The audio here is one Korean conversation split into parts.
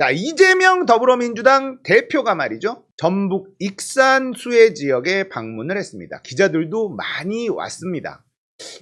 자, 이재명 더불어민주당 대표가 말이죠. 전북 익산 수해 지역에 방문을 했습니다. 기자들도 많이 왔습니다.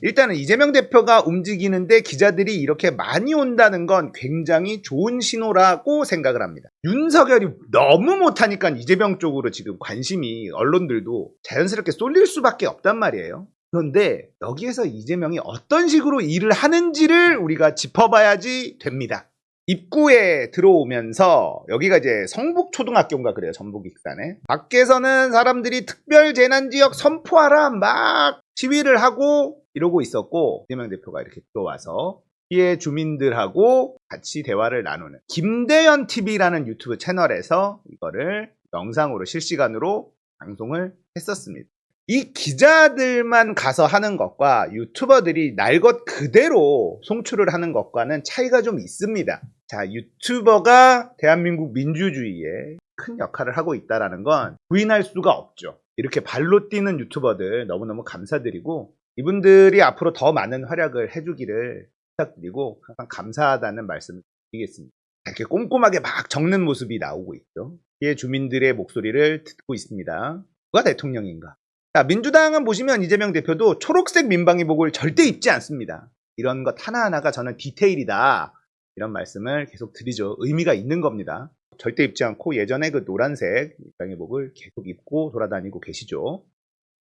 일단은 이재명 대표가 움직이는데 기자들이 이렇게 많이 온다는 건 굉장히 좋은 신호라고 생각을 합니다. 윤석열이 너무 못하니까 이재명 쪽으로 지금 관심이 언론들도 자연스럽게 쏠릴 수밖에 없단 말이에요. 그런데 여기에서 이재명이 어떤 식으로 일을 하는지를 우리가 짚어봐야지 됩니다. 입구에 들어오면서 여기가 이제 성북초등학교인가 그래요 전북 익산에 밖에서는 사람들이 특별 재난 지역 선포하라 막 시위를 하고 이러고 있었고 이재명 대표가 이렇게 들어와서 피해 주민들하고 같이 대화를 나누는 김대현 TV라는 유튜브 채널에서 이거를 영상으로 실시간으로 방송을 했었습니다. 이 기자들만 가서 하는 것과 유튜버들이 날 것 그대로 송출을 하는 것과는 차이가 좀 있습니다. 자, 유튜버가 대한민국 민주주의에 큰 역할을 하고 있다는 건 부인할 수가 없죠. 이렇게 발로 뛰는 유튜버들 너무너무 감사드리고 이분들이 앞으로 더 많은 활약을 해주기를 부탁드리고 항상 감사하다는 말씀을 드리겠습니다. 이렇게 꼼꼼하게 막 적는 모습이 나오고 있죠. 피해 주민들의 목소리를 듣고 있습니다. 누가 대통령인가? 자, 민주당은 보시면 이재명 대표도 초록색 민방위복을 절대 입지 않습니다. 이런 것 하나하나가 저는 디테일이다. 이런 말씀을 계속 드리죠. 의미가 있는 겁니다. 절대 입지 않고 예전에 그 노란색 민방위복을 계속 입고 돌아다니고 계시죠.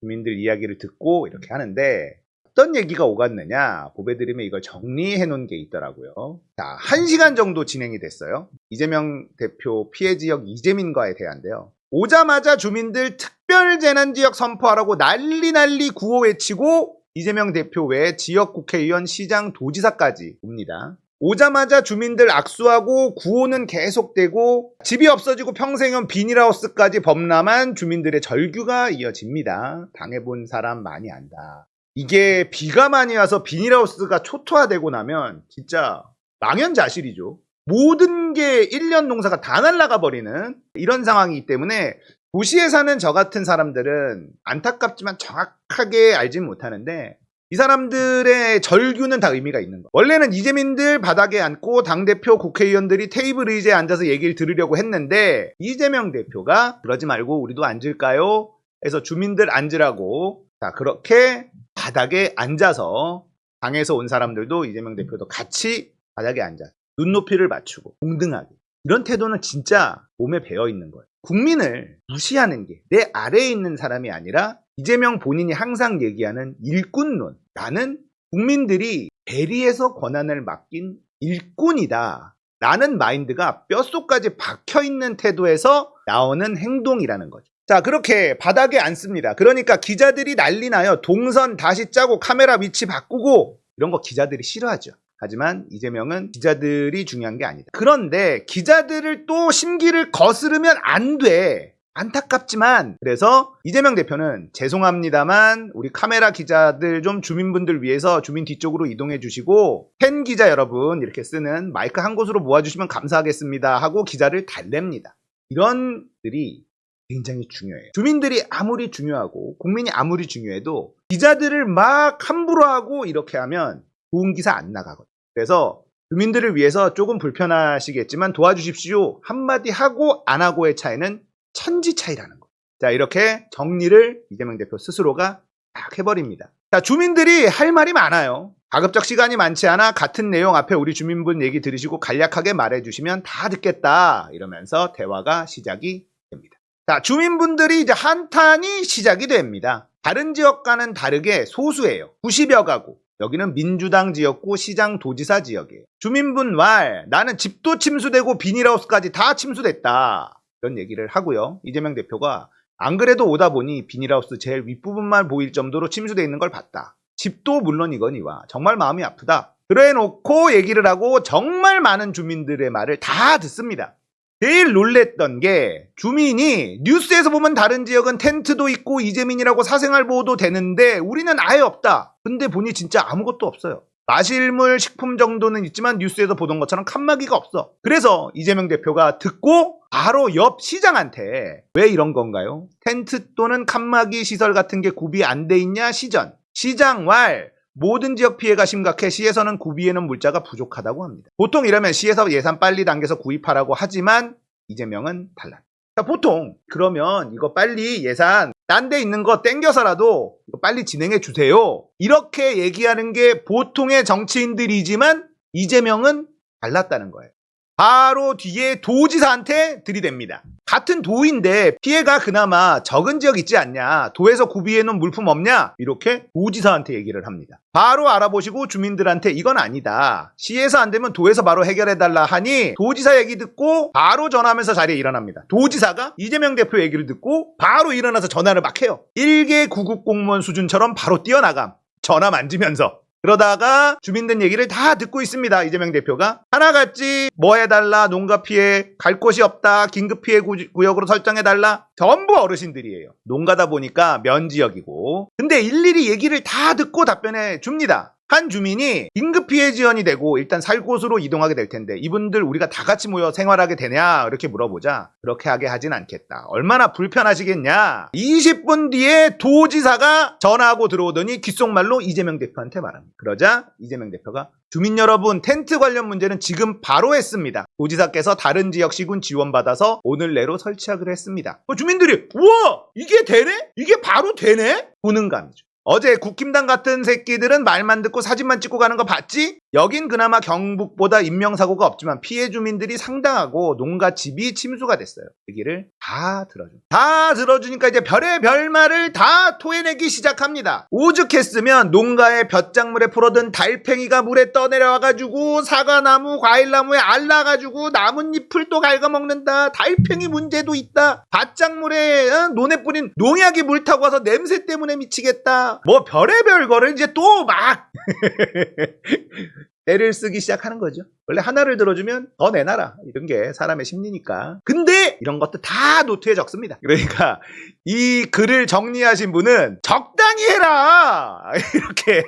주민들 이야기를 듣고 이렇게 하는데 어떤 얘기가 오갔느냐 보배드림에 이걸 정리해 놓은 게 있더라고요. 자, 한 시간 정도 진행이 됐어요. 이재명 대표 피해 지역 이재민과에 대한데요. 오자마자 주민들 특별 재난 지역 선포하라고 난리 난리 구호 외치고 이재명 대표 외 지역 국회의원, 시장, 도지사까지 옵니다. 오자마자 주민들 악수하고 구호는 계속되고 집이 없어지고 평생은 비닐하우스까지 범람한 주민들의 절규가 이어집니다. 당해본 사람 많이 안다. 이게 비가 많이 와서 비닐하우스가 초토화되고 나면 진짜 망연자실이죠. 모든 게 1년 농사가 다 날아가 버리는 이런 상황이기 때문에 도시에 사는 저 같은 사람들은 안타깝지만 정확하게 알진 못하는데 이 사람들의 절규는 다 의미가 있는 거. 원래는 이재민들 바닥에 앉고 당대표 국회의원들이 테이블 의자에 앉아서 얘기를 들으려고 했는데 이재명 대표가 그러지 말고 우리도 앉을까요? 해서 주민들 앉으라고 자 그렇게 바닥에 앉아서 당에서 온 사람들도 이재명 대표도 같이 바닥에 앉아 눈높이를 맞추고 동등하게 이런 태도는 진짜 몸에 배어 있는 거예요. 국민을 무시하는 게 내 아래에 있는 사람이 아니라 이재명 본인이 항상 얘기하는 일꾼론. 나는 국민들이 대리해서 권한을 맡긴 일꾼이다. 라는 마인드가 뼛속까지 박혀 있는 태도에서 나오는 행동이라는 거죠. 자, 그렇게 바닥에 앉습니다. 그러니까 기자들이 난리 나요. 동선 다시 짜고 카메라 위치 바꾸고 이런 거 기자들이 싫어하죠. 하지만 이재명은 기자들이 중요한 게 아니다. 그런데 기자들을 또 심기를 거스르면 안 돼. 안타깝지만 그래서 이재명 대표는 죄송합니다만 우리 카메라 기자들 좀 주민분들 위해서 주민 뒤쪽으로 이동해 주시고 팬 기자 여러분 이렇게 쓰는 마이크 한 곳으로 모아주시면 감사하겠습니다 하고 기자를 달랩니다. 이런 들이 굉장히 중요해요. 주민들이 아무리 중요하고 국민이 아무리 중요해도 기자들을 막 함부로 하고 이렇게 하면 좋은 기사 안 나가거든요. 그래서 주민들을 위해서 조금 불편하시겠지만 도와주십시오. 한마디 하고 안 하고의 차이는 천지 차이라는 거. 자, 이렇게 정리를 이재명 대표 스스로가 딱 해버립니다. 자, 주민들이 할 말이 많아요. 가급적 시간이 많지 않아 같은 내용 앞에 우리 주민분 얘기 들으시고 간략하게 말해주시면 다 듣겠다. 이러면서 대화가 시작이 됩니다. 자, 주민분들이 이제 한탄이 시작이 됩니다. 다른 지역과는 다르게 소수예요. 90여 가구. 여기는 민주당 지역구 시장 도지사 지역이에요. 주민분 말 나는 집도 침수되고 비닐하우스까지 다 침수됐다. 이런 얘기를 하고요. 이재명 대표가 안 그래도 오다 보니 비닐하우스 제일 윗부분만 보일 정도로 침수돼 있는 걸 봤다. 집도 물론이거니와 정말 마음이 아프다. 그래 놓고 얘기를 하고 정말 많은 주민들의 말을 다 듣습니다. 제일 놀랬던 게 주민이 뉴스에서 보면 다른 지역은 텐트도 있고 이재민이라고 사생활 보호도 되는데 우리는 아예 없다. 근데 보니 진짜 아무것도 없어요. 마실물 식품 정도는 있지만 뉴스에서 보던 것처럼 칸막이가 없어. 그래서 이재명 대표가 듣고 바로 옆 시장한테 왜 이런 건가요? 텐트 또는 칸막이 시설 같은 게 구비 안 돼 있냐 시전. 시장 왈 모든 지역 피해가 심각해 시에서는 구비에는 물자가 부족하다고 합니다. 보통 이러면 시에서 예산 빨리 당겨서 구입하라고 하지만 이재명은 달라. 자, 보통 그러면 이거 빨리 예산 딴 데 있는 거 땡겨서라도 빨리 진행해 주세요. 이렇게 얘기하는 게 보통의 정치인들이지만 이재명은 달랐다는 거예요. 바로 뒤에 도지사한테 들이댑니다. 같은 도인데 피해가 그나마 적은 지역 있지 않냐? 도에서 구비해 놓은 물품 없냐? 이렇게 도지사한테 얘기를 합니다. 바로 알아보시고 주민들한테 이건 아니다. 시에서 안 되면 도에서 바로 해결해 달라 하니 도지사 얘기 듣고 바로 전화하면서 자리에 일어납니다. 도지사가 이재명 대표 얘기를 듣고 바로 일어나서 전화를 막 해요. 일개 구급 공무원 수준처럼 바로 뛰어나감. 전화 만지면서 그러다가 주민들 얘기를 다 듣고 있습니다. 이재명 대표가 하나같이 뭐 해달라 농가 피해 갈 곳이 없다 긴급 피해 구- 구역으로 설정해달라 전부 어르신들이에요. 농가다 보니까 면 지역이고 근데 일일이 얘기를 다 듣고 답변해 줍니다. 한 주민이 긴급 피해 지원이 되고 일단 살 곳으로 이동하게 될 텐데 이분들 우리가 다 같이 모여 생활하게 되냐? 이렇게 물어보자. 그렇게 하게 하진 않겠다. 얼마나 불편하시겠냐? 20분 뒤에 도지사가 전화하고 들어오더니 귓속말로 이재명 대표한테 말합니다. 그러자 이재명 대표가 주민 여러분 텐트 관련 문제는 지금 바로 했습니다. 도지사께서 다른 지역 시군 지원받아서 오늘 내로 설치하기로 했습니다. 어, 주민들이 우와! 이게 되네? 이게 바로 되네? 보는 감이죠 어제 국힘당 같은 새끼들은 말만 듣고 사진만 찍고 가는 거 봤지? 여긴 그나마 경북보다 인명사고가 없지만 피해 주민들이 상당하고 농가 집이 침수가 됐어요. 얘기를 다 들어줘. 다 들어주니까 이제 별의 별말을 다 토해내기 시작합니다. 오죽했으면 농가의 볕작물에 풀어둔 달팽이가 물에 떠내려와가지고 사과나무, 과일나무에 알라가지고 나뭇잎을 또 갉아먹는다. 달팽이 문제도 있다. 밭작물에 어? 논에 뿌린 농약이 물 타고 와서 냄새 때문에 미치겠다. 뭐 별의별 거를 이제 또 막 때를 쓰기 시작하는 거죠. 원래 하나를 들어주면 더 내놔라. 이런 게 사람의 심리니까. 근데 이런 것도 다 노트에 적습니다. 그러니까 이 글을 정리하신 분은 적당히 해라! 이렇게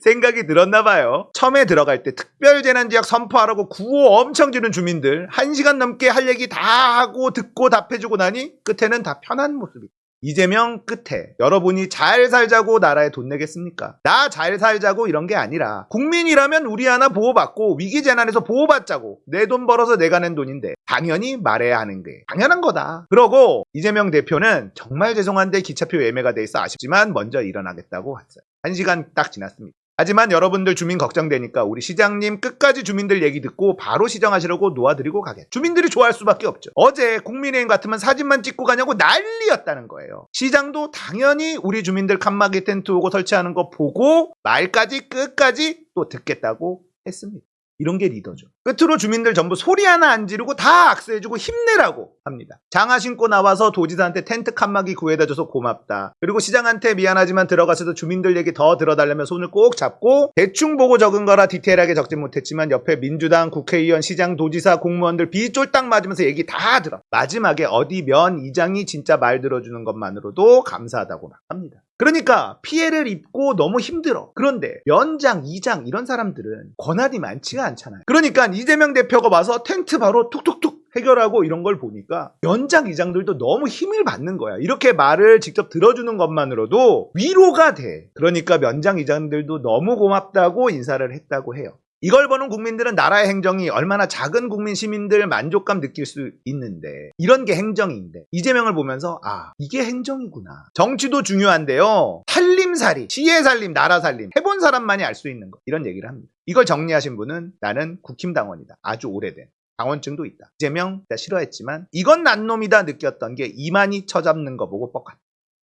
생각이 들었나 봐요. 처음에 들어갈 때 특별재난지역 선포하라고 구호 엄청 지른 주민들 한시간 넘게 할 얘기 다 하고 듣고 답해주고 나니 끝에는 다 편한 모습이 이재명 끝에 여러분이 잘 살자고 나라에 돈 내겠습니까? 나 잘 살자고 이런 게 아니라 국민이라면 우리 하나 보호받고 위기 재난에서 보호받자고 내 돈 벌어서 내가 낸 돈인데 당연히 말해야 하는 게 당연한 거다. 그러고 이재명 대표는 정말 죄송한데 기차표 예매가 돼 있어 아쉽지만 먼저 일어나겠다고 했어요. 한 시간 딱 지났습니다. 하지만 여러분들 주민 걱정되니까 우리 시장님 끝까지 주민들 얘기 듣고 바로 시정하시려고 놓아드리고 가겠. 주민들이 좋아할 수밖에 없죠. 어제 국민의힘 같으면 사진만 찍고 가냐고 난리였다는 거예요. 시장도 당연히 우리 주민들 칸막이 텐트 오고 설치하는 거 보고 말까지 끝까지 또 듣겠다고 했습니다. 이런 게 리더죠. 끝으로 주민들 전부 소리 하나 안 지르고 다 악수해주고 힘내라고 합니다. 장화 신고 나와서 도지사한테 텐트 칸막이 구해다 줘서 고맙다. 그리고 시장한테 미안하지만 들어가서도 주민들 얘기 더 들어달라면 손을 꼭 잡고 대충 보고 적은 거라 디테일하게 적진 못했지만 옆에 민주당, 국회의원, 시장, 도지사, 공무원들 비쫄딱 맞으면서 얘기 다 들어. 마지막에 어디 면 이장이 진짜 말 들어주는 것만으로도 감사하다고 막 합니다. 그러니까 피해를 입고 너무 힘들어. 그런데 연장, 이장 이런 사람들은 권한이 많지가 않잖아요. 그러니까 이재명 대표가 와서 텐트 바로 툭툭툭 해결하고 이런 걸 보니까 연장 이장들도 너무 힘을 받는 거야. 이렇게 말을 직접 들어주는 것만으로도 위로가 돼. 그러니까 면장 이장들도 너무 고맙다고 인사를 했다고 해요. 이걸 보는 국민들은 나라의 행정이 얼마나 작은 국민 시민들 만족감 느낄 수 있는데 이런 게 행정인데 이재명을 보면서 아 이게 행정이구나. 정치도 중요한데요. 살림살이 시의 살림 나라 살림 해본 사람만이 알 수 있는 거. 이런 얘기를 합니다. 이걸 정리하신 분은 나는 국힘당원이다. 아주 오래된 당원증도 있다. 이재명 나 싫어했지만 이건 난 놈이다 느꼈던 게 이만희 처잡는 거 보고 뻑갔다.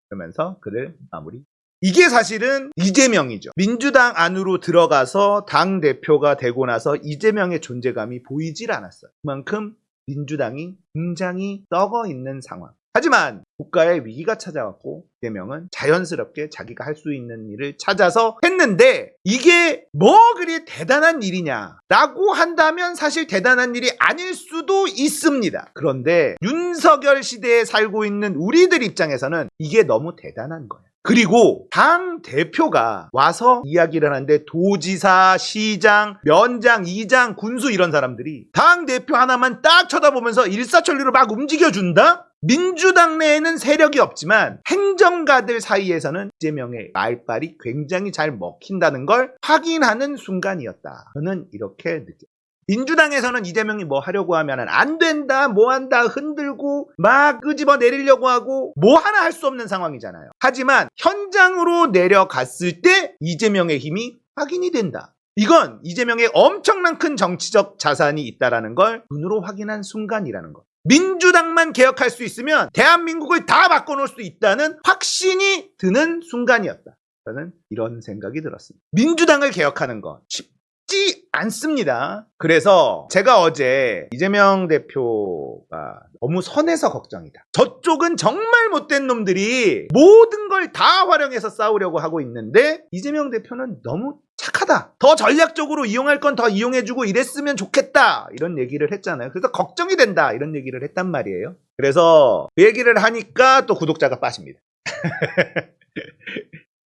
그러면서 글을 마무리 이게 사실은 이재명이죠. 민주당 안으로 들어가서 당 대표가 되고 나서 이재명의 존재감이 보이질 않았어요. 그만큼 민주당이 굉장히 썩어 있는 상황. 하지만 국가의 위기가 찾아왔고 이재명은 자연스럽게 자기가 할 수 있는 일을 찾아서 했는데 이게 뭐 그리 대단한 일이냐라고 한다면 사실 대단한 일이 아닐 수도 있습니다. 그런데 윤석열 시대에 살고 있는 우리들 입장에서는 이게 너무 대단한 거예요. 그리고 당 대표가 와서 이야기를 하는데 도지사, 시장, 면장, 이장, 군수 이런 사람들이 당 대표 하나만 딱 쳐다보면서 일사천리로 막 움직여준다? 민주당 내에는 세력이 없지만 행정가들 사이에서는 이재명의 말빨이 굉장히 잘 먹힌다는 걸 확인하는 순간이었다. 저는 이렇게 느껴요. 민주당에서는 이재명이 뭐 하려고 하면 안 된다, 뭐 한다, 흔들고 막 끄집어 내리려고 하고 뭐 하나 할 수 없는 상황이잖아요. 하지만 현장으로 내려갔을 때 이재명의 힘이 확인이 된다. 이건 이재명의 엄청난 큰 정치적 자산이 있다라는 걸 눈으로 확인한 순간이라는 것. 민주당만 개혁할 수 있으면 대한민국을 다 바꿔놓을 수 있다는 확신이 드는 순간이었다. 저는 이런 생각이 들었습니다. 민주당을 개혁하는 건 쉽지 않습니다. 그래서 제가 어제 이재명 대표가 너무 선해서 걱정이다. 저쪽은 정말 못된 놈들이 모든 걸 다 활용해서 싸우려고 하고 있는데 이재명 대표는 너무 착하다. 더 전략적으로 이용할 건 더 이용해주고 이랬으면 좋겠다. 이런 얘기를 했잖아요. 그래서 걱정이 된다. 이런 얘기를 했단 말이에요. 그래서 그 얘기를 하니까 또 구독자가 빠집니다.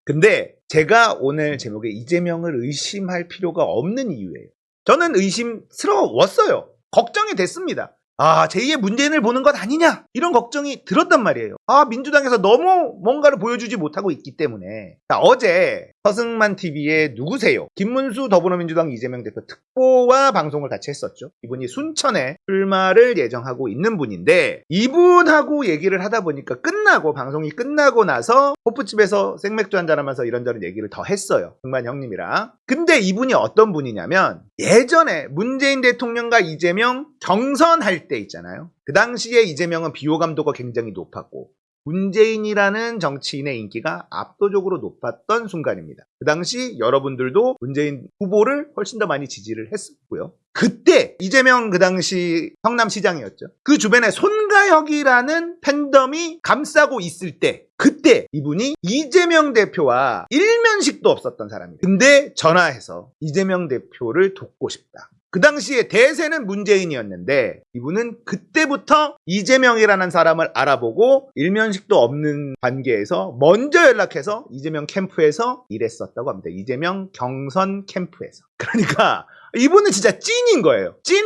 근데 제가 오늘 제목에 이재명을 의심할 필요가 없는 이유예요. 저는 의심스러웠어요. 걱정이 됐습니다. 아, 제2의 문재인을 보는 것 아니냐? 이런 걱정이 들었단 말이에요. 아, 민주당에서 너무 뭔가를 보여주지 못하고 있기 때문에. 자, 어제 서승만 TV에 누구세요? 김문수 더불어민주당 이재명 대표 특보와 방송을 같이 했었죠. 이분이 순천에 출마를 예정하고 있는 분인데 이분하고 얘기를 하다 보니까 끝나고 방송이 끝나고 나서 호프집에서 생맥주 한잔 하면서 이런저런 얘기를 더 했어요. 승만 형님이랑. 근데 이분이 어떤 분이냐면 예전에 문재인 대통령과 이재명 경선할 때 있잖아요. 그 당시에 이재명은 비호감도가 굉장히 높았고 문재인이라는 정치인의 인기가 압도적으로 높았던 순간입니다. 그 당시 여러분들도 문재인 후보를 훨씬 더 많이 지지를 했었고요. 그때 이재명 그 당시 성남시장이었죠. 그 주변에 손가혁이라는 팬덤이 감싸고 있을 때 그때 이분이 이재명 대표와 일면식도 없었던 사람이에요. 근데 전화해서 이재명 대표를 돕고 싶다. 그 당시에 대세는 문재인이었는데 이분은 그때부터 이재명이라는 사람을 알아보고 일면식도 없는 관계에서 먼저 연락해서 이재명 캠프에서 일했었다고 합니다. 이재명 경선 캠프에서. 그러니까 이분은 진짜 찐인 거예요. 찐?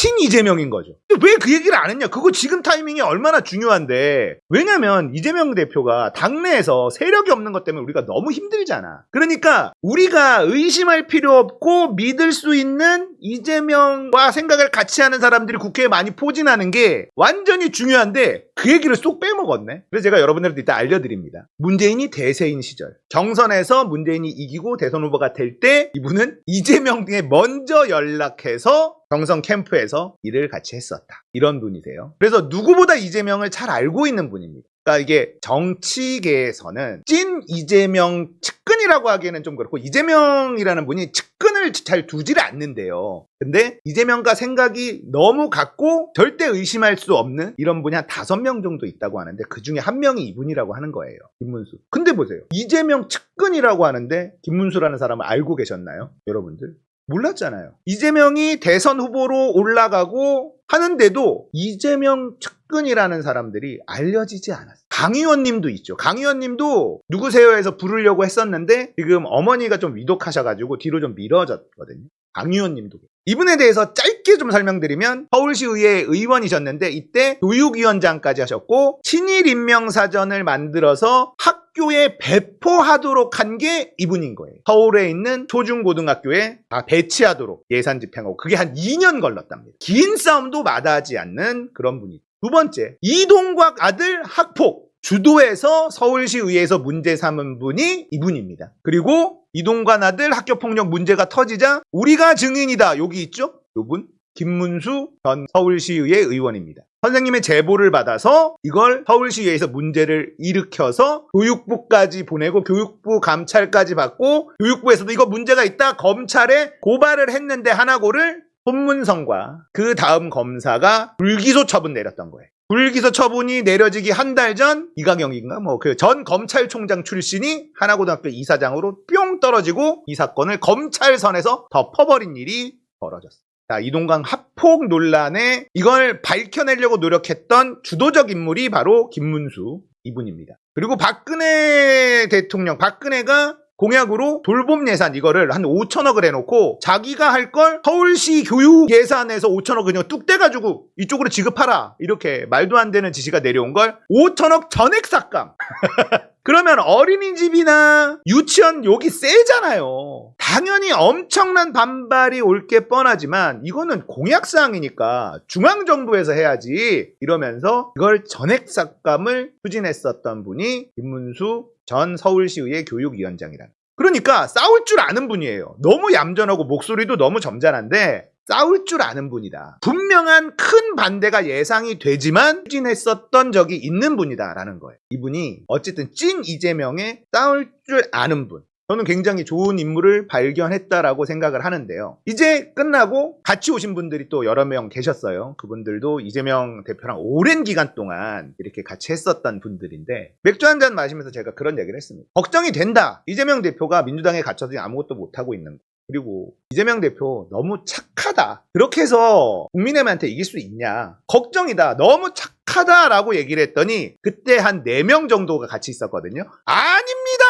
친 이재명인 거죠. 왜 그 얘기를 안 했냐? 그거 지금 타이밍이 얼마나 중요한데. 왜냐면 이재명 대표가 당내에서 세력이 없는 것 때문에 우리가 너무 힘들잖아. 그러니까 우리가 의심할 필요 없고 믿을 수 있는 이재명과 생각을 같이 하는 사람들이 국회에 많이 포진하는 게 완전히 중요한데 그 얘기를 쏙 빼먹었네. 그래서 제가 여러분들한테 이따 알려드립니다. 문재인이 대세인 시절 경선에서 문재인이 이기고 대선 후보가 될 때 이분은 이재명에 먼저 연락해서 경선 캠프에서 일을 같이 했었다. 이런 분이세요. 그래서 누구보다 이재명을 잘 알고 있는 분입니다. 그러니까 이게 정치계에서는 찐 이재명 측근이라고 하기에는 좀 그렇고 이재명이라는 분이 측근을 잘 두지를 않는데요. 근데 이재명과 생각이 너무 같고 절대 의심할 수 없는 이런 분이 한 다섯 명 정도 있다고 하는데 그 중에 한 명이 이분이라고 하는 거예요. 김문수. 근데 보세요. 이재명 측근이라고 하는데 김문수라는 사람을 알고 계셨나요? 여러분들? 몰랐잖아요. 이재명이 대선 후보로 올라가고 하는데도 이재명 측근이라는 사람들이 알려지지 않았어요. 강 의원님도 있죠. 강 의원님도 누구세요 해서 부르려고 했었는데 지금 어머니가 좀 위독하셔가지고 뒤로 좀 미뤄졌거든요. 강 의원님도. 이분에 대해서 짧게 좀 설명드리면 서울시의회 의원이셨는데 이때 교육위원장까지 하셨고 친일 임명사전을 만들어서 학 교에 배포하도록 한 게 이분인 거예요. 서울에 있는 초중고등학교에 다 배치하도록 예산 집행하고 그게 한 2년 걸렸답니다. 긴 싸움도 마다하지 않는 그런 분이죠. 두 번째, 이동곽 아들 학폭. 주도해서 서울시의회에서 문제 삼은 분이 이분입니다. 그리고 이동관 아들 학교폭력 문제가 터지자 우리가 증인이다. 여기 있죠? 요분 김문수 전 서울시의회 의원입니다. 선생님의 제보를 받아서 이걸 서울시의회에서 문제를 일으켜서 교육부까지 보내고 교육부 감찰까지 받고 교육부에서도 이거 문제가 있다 검찰에 고발을 했는데 하나고를 손문성과 그 다음 검사가 불기소 처분 내렸던 거예요. 불기소 처분이 내려지기 한 달 전 이강영인가 뭐 그 전 검찰총장 출신이 하나고등학교 이사장으로 뿅 떨어지고 이 사건을 검찰 선에서 덮어버린 일이 벌어졌어요. 자, 이동강 합폭 논란에 이걸 밝혀내려고 노력했던 주도적 인물이 바로 김문수 이분입니다. 그리고 박근혜 대통령, 박근혜가 공약으로 돌봄 예산 이거를 한 5천억을 해놓고 자기가 할 걸 서울시 교육 예산에서 5천억 그냥 뚝 떼가지고 이쪽으로 지급하라. 이렇게 말도 안 되는 지시가 내려온 걸 5천억 전액 삭감. 그러면 어린이집이나 유치원 여기 세잖아요. 당연히 엄청난 반발이 올 게 뻔하지만 이거는 공약사항이니까 중앙정부에서 해야지. 이러면서 이걸 전액 삭감을 추진했었던 분이 김문수 전 서울시의회 교육위원장이라는. 그러니까 싸울 줄 아는 분이에요. 너무 얌전하고 목소리도 너무 점잖은데 싸울 줄 아는 분이다. 분명한 큰 반대가 예상이 되지만 추진했었던 적이 있는 분이다라는 거예요. 이분이 어쨌든 찐 이재명의 싸울 줄 아는 분. 저는 굉장히 좋은 인물을 발견했다라고 생각을 하는데요. 이제 끝나고 같이 오신 분들이 또 여러 명 계셨어요. 그분들도 이재명 대표랑 오랜 기간 동안 이렇게 같이 했었던 분들인데 맥주 한 잔 마시면서 제가 그런 얘기를 했습니다. 걱정이 된다. 이재명 대표가 민주당에 갇혀서 아무것도 못하고 있는 거. 그리고 이재명 대표 너무 착하다. 그렇게 해서 국민의힘한테 이길 수 있냐. 걱정이다. 너무 착하다라고 얘기를 했더니 그때 한 4명 정도가 같이 있었거든요. 아닙니다!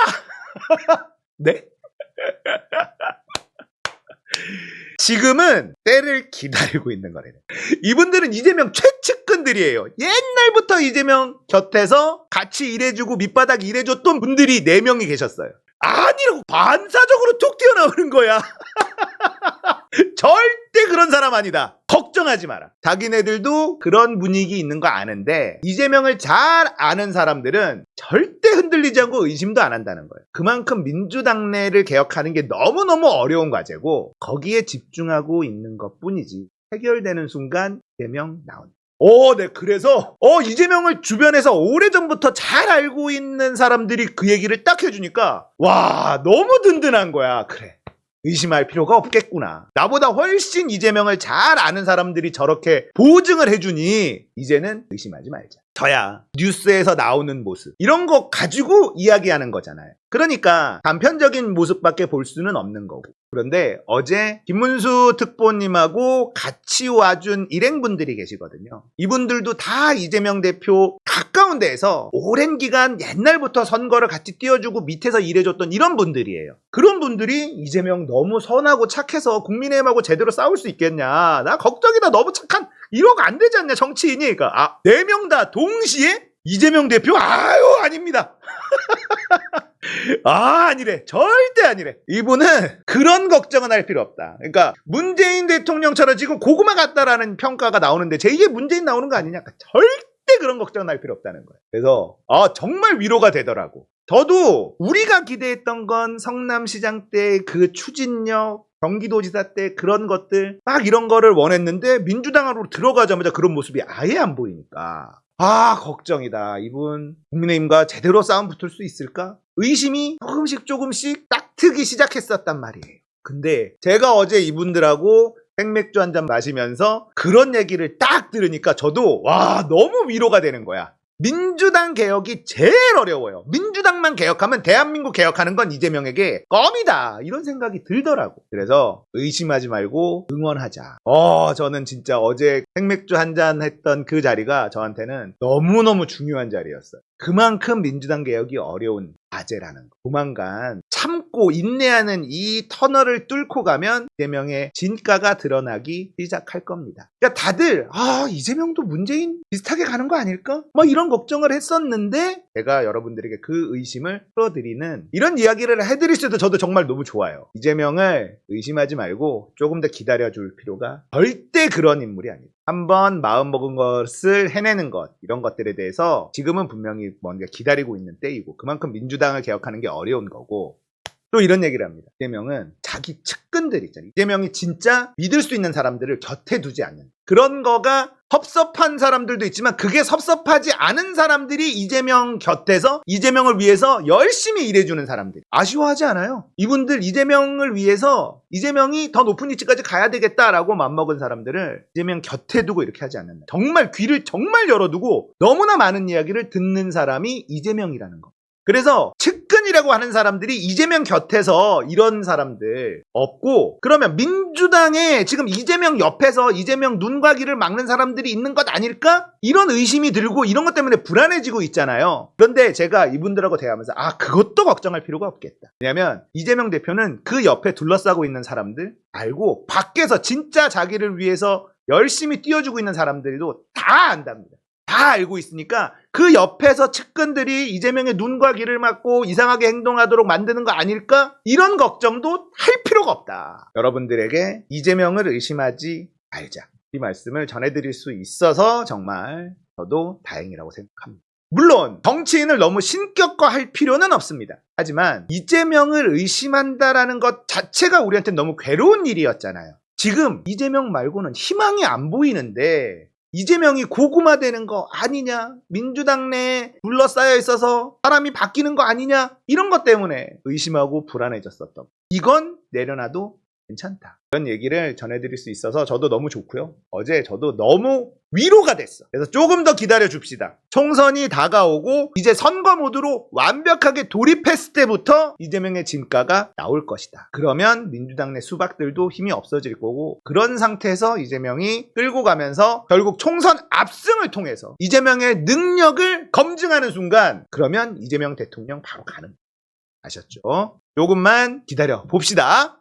네? 지금은 때를 기다리고 있는 거래요. 이분들은 이재명 최측근들이에요. 옛날부터 이재명 곁에서 같이 일해주고 밑바닥 일해줬던 분들이 4명이 계셨어요. 아니라고 반사적으로 툭 튀어나오는 거야. 절대 그런 사람 아니다. 걱정하지 마라. 자기네들도 그런 분위기 있는 거 아는데 이재명을 잘 아는 사람들은 절대 흔들리지 않고 의심도 안 한다는 거예요. 그만큼 민주당 내를 개혁하는 게 너무너무 어려운 과제고 거기에 집중하고 있는 것 뿐이지. 해결되는 순간 이재명 나온다. 오, 네. 그래서, 어, 이재명을 주변에서 오래전부터 잘 알고 있는 사람들이 그 얘기를 딱 해주니까, 와, 너무 든든한 거야. 그래. 의심할 필요가 없겠구나. 나보다 훨씬 이재명을 잘 아는 사람들이 저렇게 보증을 해주니, 이제는 의심하지 말자. 저야, 뉴스에서 나오는 모습. 이런 거 가지고 이야기하는 거잖아요. 그러니까 단편적인 모습밖에 볼 수는 없는 거고. 그런데 어제 김문수 특보님하고 같이 와준 일행분들이 계시거든요. 이분들도 다 이재명 대표 가까운 데에서 오랜 기간 옛날부터 선거를 같이 띄워주고 밑에서 일해줬던 이런 분들이에요. 그런 분들이 이재명 너무 선하고 착해서 국민의힘하고 제대로 싸울 수 있겠냐. 나 걱정이다. 너무 착한 1억 안 되지 않냐 정치인이. 그러니까 아, 네 명 다 동시에 이재명 대표 아유 아닙니다. 아, 아니래. 절대 아니래. 이분은 그런 걱정은 할 필요 없다. 그러니까 문재인 대통령처럼 지금 고구마 같다라는 평가가 나오는데 제2의 문재인 나오는 거 아니냐? 그러니까 절대 그런 걱정은 할 필요 없다는 거예요. 그래서 아, 정말 위로가 되더라고. 저도 우리가 기대했던 건 성남시장 때 그 추진력 경기도지사 때 그런 것들 막 이런 거를 원했는데 민주당으로 들어가자마자 그런 모습이 아예 안 보이니까 아 걱정이다. 이분 국민의힘과 제대로 싸움 붙을 수 있을까? 의심이 조금씩 조금씩 딱 트기 시작했었단 말이에요. 근데 제가 어제 이분들하고 생맥주 한 잔 마시면서 그런 얘기를 딱 들으니까 저도 와 너무 위로가 되는 거야 민주당 개혁이 제일 어려워요. 민주당만 개혁하면 대한민국 개혁하는 건 이재명에게 껌이다. 이런 생각이 들더라고. 그래서 의심하지 말고 응원하자. 어, 저는 진짜 어제 생맥주 한 잔 했던 그 자리가 저한테는 너무너무 중요한 자리였어요. 그만큼 민주당 개혁이 어려운 과제라는 거. 조만간 참고 인내하는 이 터널을 뚫고 가면 이재명의 진가가 드러나기 시작할 겁니다. 그러니까 다들 아 이재명도 문재인 비슷하게 가는 거 아닐까? 뭐 이런 걱정을 했었는데 제가 여러분들에게 그 의심을 풀어드리는 이런 이야기를 해드릴 수도 저도 정말 너무 좋아요. 이재명을 의심하지 말고 조금 더 기다려줄 필요가 절대 그런 인물이 아니다. 한번 마음먹은 것을 해내는 것 이런 것들에 대해서 지금은 분명히 뭔가 기다리고 있는 때이고 그만큼 민주당을 개혁하는 게 어려운 거고 또 이런 얘기를 합니다. 이재명은 자기 측근들 있잖아요. 이재명이 진짜 믿을 수 있는 사람들을 곁에 두지 않는 그런 거가 섭섭한 사람들도 있지만 그게 섭섭하지 않은 사람들이 이재명 곁에서 이재명을 위해서 열심히 일해주는 사람들 아쉬워하지 않아요. 이분들 이재명을 위해서 이재명이 더 높은 위치까지 가야 되겠다라고 맘먹은 사람들을 이재명 곁에 두고 이렇게 하지 않는다. 정말 귀를 정말 열어두고 너무나 많은 이야기를 듣는 사람이 이재명이라는 거. 그래서 측근 민주당이라고 하는 사람들이 이재명 곁에서 이런 사람들 없고 그러면 민주당에 지금 이재명 옆에서 이재명 눈과 귀를 막는 사람들이 있는 것 아닐까? 이런 의심이 들고 이런 것 때문에 불안해지고 있잖아요. 그런데 제가 이분들하고 대화하면서 아 그것도 걱정할 필요가 없겠다. 왜냐하면 이재명 대표는 그 옆에 둘러싸고 있는 사람들 알고 밖에서 진짜 자기를 위해서 열심히 뛰어주고 있는 사람들도 다 안답니다. 다 알고 있으니까 그 옆에서 측근들이 이재명의 눈과 귀를 막고 이상하게 행동하도록 만드는 거 아닐까? 이런 걱정도 할 필요가 없다. 여러분들에게 이재명을 의심하지 말자. 이 말씀을 전해드릴 수 있어서 정말 저도 다행이라고 생각합니다. 물론 정치인을 너무 신격화할 필요는 없습니다. 하지만 이재명을 의심한다라는 것 자체가 우리한테 너무 괴로운 일이었잖아요. 지금 이재명 말고는 희망이 안 보이는데 이재명이 고구마 되는 거 아니냐? 민주당 내에 둘러싸여 있어서 사람이 바뀌는 거 아니냐? 이런 것 때문에 의심하고 불안해졌었던. 이건 내려놔도 괜찮다. 이런 얘기를 전해드릴 수 있어서 저도 너무 좋고요. 어제 저도 너무 위로가 됐어. 그래서 조금 더 기다려 줍시다. 총선이 다가오고 이제 선거 모드로 완벽하게 돌입했을 때부터 이재명의 진가가 나올 것이다. 그러면 민주당 내 수박들도 힘이 없어질 거고 그런 상태에서 이재명이 끌고 가면서 결국 총선 압승을 통해서 이재명의 능력을 검증하는 순간 그러면 이재명 대통령 바로 가는. 아셨죠? 조금만 기다려 봅시다.